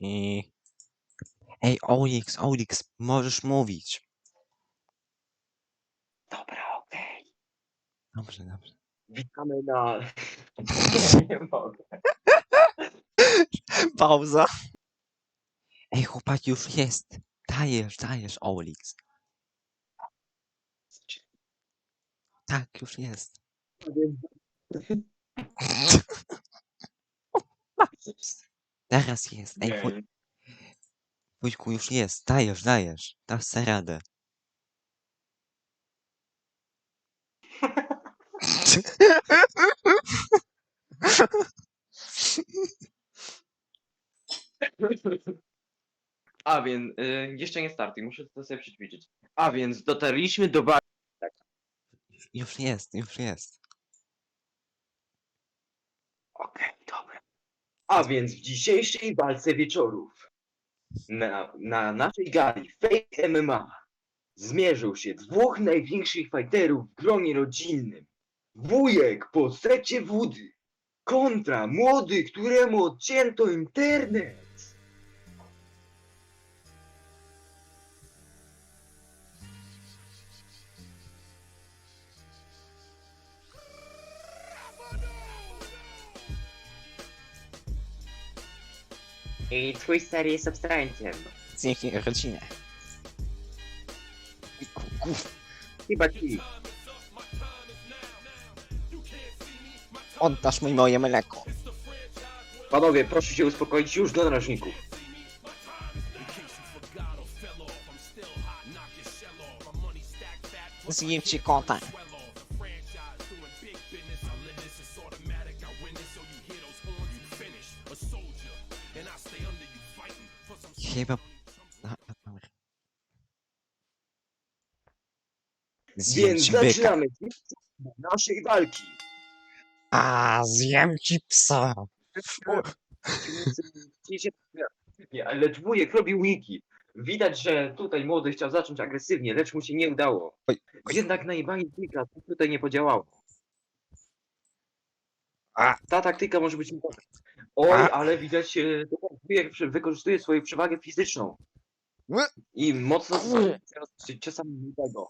I... Ej, Olix, Olix, możesz mówić. Dobra, okej. Dobrze, dobrze. Witamy na... nie mogę. Pauza. Ej, chłopak, już jest. Dajesz, dajesz, Olix. Tak, już jest. Teraz jest. Ej, wuj, Okej. wujku, już jest. Dajesz, dajesz. Dasz sobie radę. A więc, y, jeszcze nie startuj, muszę to sobie przećwiczyć. A więc dotarliśmy do ba... Już jest, już jest. Okej, dobra. A więc w dzisiejszej walce wieczorów na, na naszej gali Fake MMA zmierzył się dwóch największych fighterów w gronie rodzinnym. Wujek po secie wody kontra młody, któremu odcięto internet. I twój stary jest obstrańcem. Z jakiej rodziny? Chyba ci. Oddasz mi moje mleko. Panowie, proszę się uspokoić już do narożników. Zjem ci kota. Chyba... A, a, dobra. Zjem Więc ci byka. zaczynamy naszej walki. A, zjem ci psa. Nie, Lecz wujek robił uniki. Widać, że tutaj młody chciał zacząć agresywnie, lecz mu się nie udało. Oj, oj. Jednak najebanie to tutaj nie podziałało. A. Ta taktyka może być. Oj, A. ale widać, e, przy- wykorzystuje swoją przewagę fizyczną. Ły. I mocno Ły. czasami tego.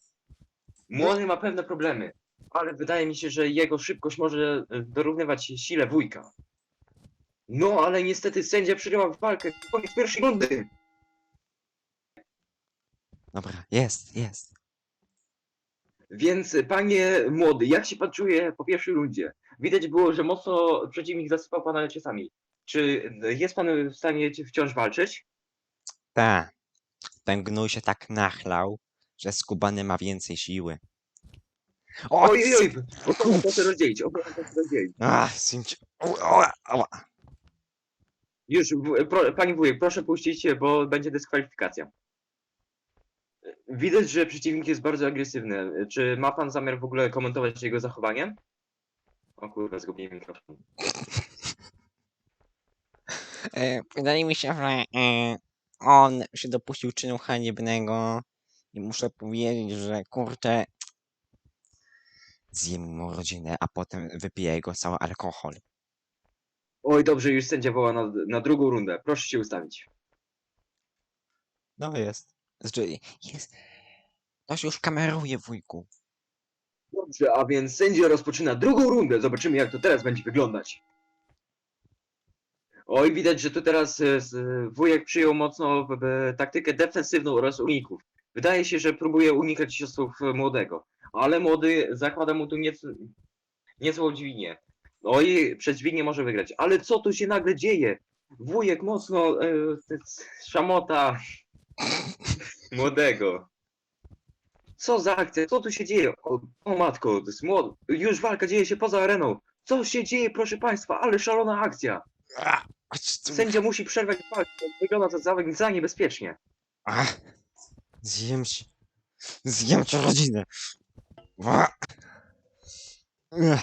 Młody ma pewne problemy, ale wydaje mi się, że jego szybkość może e, dorównywać sile wujka. No, ale niestety sędzia przerywa walkę. Koniec pierwszej rundy. Dobra, jest, jest. Więc e, panie młody, jak się pan czuje po pierwszej rundzie? Widać było, że mocno przeciwnik zasypał pana ciosami. Czy jest pan w stanie wciąż walczyć? Ta. Ten gnój się tak nachlał, że skubany ma więcej siły. O, Oj, oj, oj, proszę rozdzielić, oto proszę rozdzielić. A. O, o, o. Już, w- pro, pani wujek, proszę puścić się, bo będzie dyskwalifikacja. Widać, że przeciwnik jest bardzo agresywny. Czy ma pan zamiar w ogóle komentować jego zachowanie? O kurwa, zgubiłem mikrofon. E, wydaje mi się, że e, on się dopuścił czynu haniebnego i muszę powiedzieć, że kurczę zjem mu rodzinę, a potem wypiję jego cały alkohol. Oj, dobrze, już sędzia woła na, na drugą rundę. Proszę się ustawić. No jest. Znaczy, jest. Ktoś już kameruje, wujku. Dobrze, a więc sędzia rozpoczyna drugą rundę. Zobaczymy, jak to teraz będzie wyglądać. Oj, widać, że tu teraz e, s- wujek przyjął mocno b- taktykę defensywną oraz uników. Wydaje się, że próbuje unikać ciosów e, młodego, ale młody zakłada mu tu nieco, niezłą dźwignię. Oj, przez dźwignię może wygrać. Ale co tu się nagle dzieje? Wujek mocno e, szamota młodego. Co za akcja? Co tu się dzieje? O, o matko, to jest młody. Już walka dzieje się poza areną. Co się dzieje, proszę państwa? Ale szalona akcja. A. Sędzia musi przerwać walkę. Wygląda to za, za niebezpiecznie. A, zjem ci. Zjem ci rodzinę. A. Ech,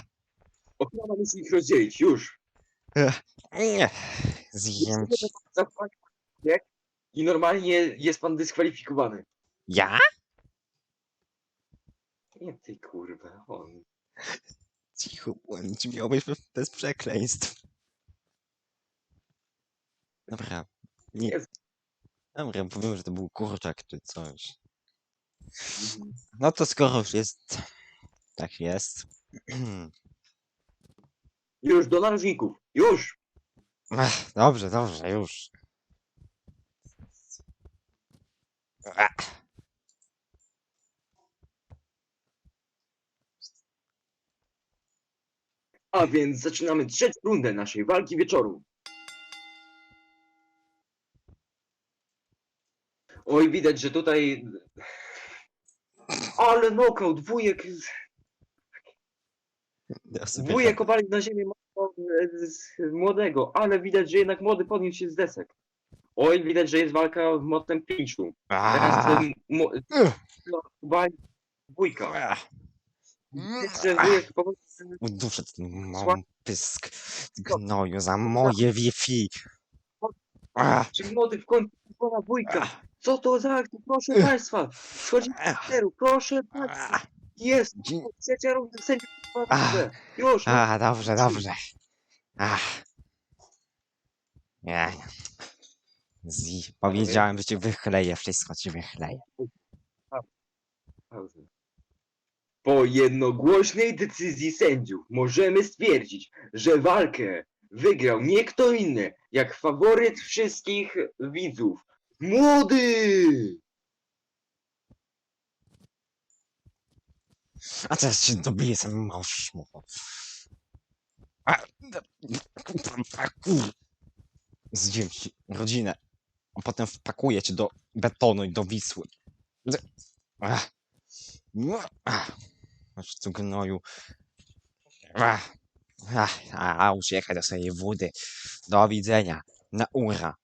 Ochrona musi ich rozdzielić, już. Zjem ci. Nie? I normalnie jest pan dyskwalifikowany. Ja? Nie ty kurwa, on. Cicho bądź, miałbyś bez- przekleństw. Dobra, Nie. Dobra, powiem, że to był kurczak czy coś. Mhm. No to skoro już jest... Tak jest. Już do narożników. Już! Ech, dobrze, dobrze, już. Ech. A więc zaczynamy trzecią rundę naszej walki wieczoru. Oj, widać, że tutaj... Ale knockout, wujek... Ja sobie Wujek obalił na ziemię mocno, e, z młodego, ale widać, że jednak młody podniósł się z desek. Oj, widać, że jest walka w mocnym pinczu. Teraz Aaa. ten mo- Ugh. obalił wujka. Ach. Że wujek powoli... Uduszę ten Sła- mam pysk gnoju za moje Wi-Fi. Czy młody w końcu pokona wujka? Co to za akcja? Proszę państwa, schodzimy Ach. z teru, proszę państwa. Jest! Dzie- Trzecia runda sędziów. Ach. Już! A, dobrze, dobrze. Ach. Nie. Zi, powiedziałem, że ci wychleję, wszystko ci wychleję. Pauzę. Po jednogłośnej decyzji sędziów możemy stwierdzić, że walkę wygrał nie kto inny, jak faworyt wszystkich widzów. Młody! A teraz się dobiję sam mąż szmucho. A, d- a, kur... Ci rodzinę, a potem wpakuję cię do betonu i do Wisły. D- Ach. No, ach. Masz tu gnoju. Ach. Ach, a, a uciekaj do swojej wody. Do widzenia. Na ura.